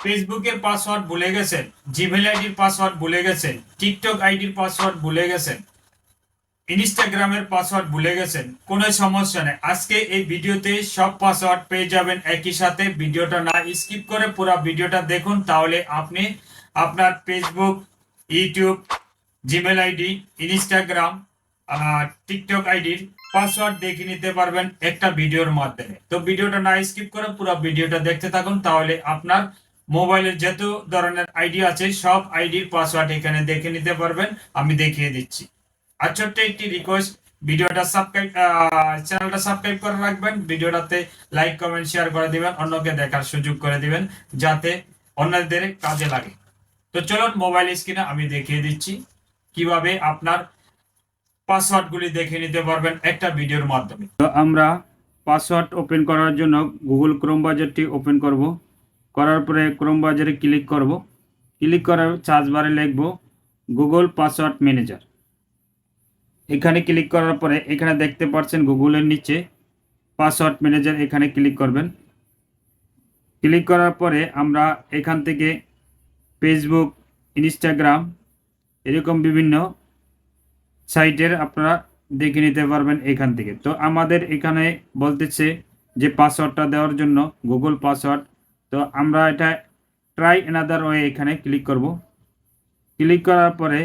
ফেসবুকের পাসওয়ার্ড ভুলে গেছেন জিমেল আইডির পাসওয়ার্ড ভুলে গেছেন, টিকটক আইডির পাসওয়ার্ড ভুলে গেছেন, ইনস্টাগ্রামের পাসওয়ার্ড ভুলে গেছেন, কোনো সমস্যা নেই। আজকে এই ভিডিওতে সব পাসওয়ার্ড পেয়ে যাবেন একই সাথে। ভিডিওটা না স্কিপ করে পুরো ভিডিওটা দেখুন, তাহলে আপনি আপনার Facebook, YouTube Gmail ID, Instagram TikTok আইডির পাসওয়ার্ড দেখে নিতে পারবেন একটা ভিডিওর মাধ্যমে। তো ভিডিওটা না স্কিপ করে পুরো ভিডিওটা দেখতে থাকুন, তাহলে আপনার মোবাইলের যত ধরনের আইডি আছে, সব আইডির পাসওয়ার্ড এখানে দেখে নিতে পারবেন। আমি দেখিয়ে দিচ্ছি। আর ছোট্ট একটি রিকোয়েস্ট ভিডিওটা সাবস্ক্রাইব চ্যানেলটা সাবস্ক্রাইব করে রাখবেন। ভিডিওটাতে লাইক কমেন্ট শেয়ার করে দিবেন। অন্যকে দেখার সুযোগ করে দিবেন, যাতে অন্যদের কাজে লাগে। তো চলুন মোবাইল স্ক্রিনে আমি দেখিয়ে দিচ্ছি। কীভাবে আপনার পাসওয়ার্ডগুলি দেখে নিতে পারবেন একটা ভিডিওর মাধ্যমে। তো আমরা পাসওয়ার্ড ওপেন করার জন্য গুগল ক্রোম বাজারটি ওপেন করব। করার পরে ক্রোম বাজারে ক্লিক করব। ক্লিক করার সার্চ বারে লিখব গুগল পাসওয়ার্ড ম্যানেজার এখানে ক্লিক করার পরে এখানে দেখতে পাচ্ছেন গুগলের নিচে পাসওয়ার্ড ম্যানেজার এখানে ক্লিক করবেন। ক্লিক করার পরে আমরা এখান থেকে ফেসবুক ইনস্টাগ্রাম এরকম বিভিন্ন সাইটের আপনারা দেখে নিতে পারবেন এখান থেকে। তো আমাদের এখানে বলতেছে যে পাসওয়ার্ডটা দেওয়ার জন্য গুগল পাসওয়ার্ড তো আমরা এটা ট্রাই এনাদার ওয়ে এখানে ক্লিক করব। ক্লিক করার পরে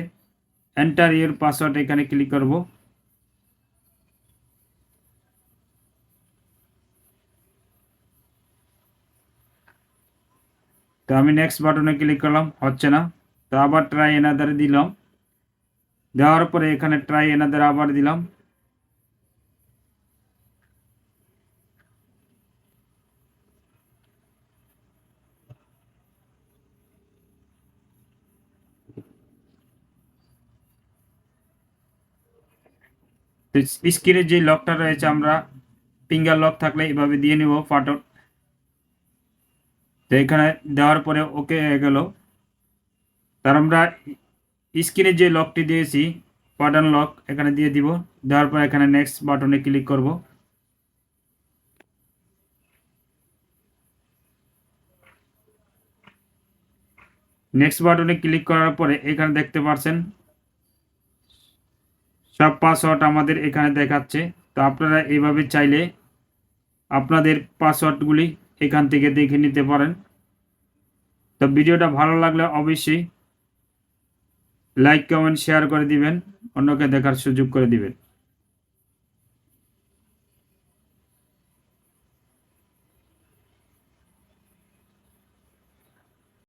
এন্টার ইউর পাসওয়ার্ড এখানে ক্লিক করব। তো আমি নেক্সট বাটনে ক্লিক করলাম, হচ্ছে না। তো আবার ট্রাই এনাদারে দিলাম। দেওয়ার পরে এখানে ট্রাই এনাদের আবার দিলাম। স্ক্রিনের যে লকটা রয়েছে, আমরা ফিঙ্গার লক থাকলে এভাবে দিয়ে নিব ফাটো তো এখানে দেওয়ার পরে ওকে হয়ে গেল। তার আমরা স্ক্রিনে যে লকটি দিয়েছি পাটার্ন লক এখানে দিয়ে দিব। দেওয়ার পর এখানে নেক্সট বাটনে ক্লিক করব। নেক্সট বাটনে ক্লিক করার পরে এখানে দেখতে পাচ্ছেন সব পাসওয়ার্ড আমাদের এখানে দেখাচ্ছে। তো আপনারা এইভাবে চাইলে আপনাদের পাসওয়ার্ডগুলি এখান থেকে দেখে নিতে পারেন। তো ভিডিওটা ভালো লাগলে অবশ্যই লাইক কমেন্ট শেয়ার করে দিবেন। অন্যকে দেখার সুযোগ করে দিবেন।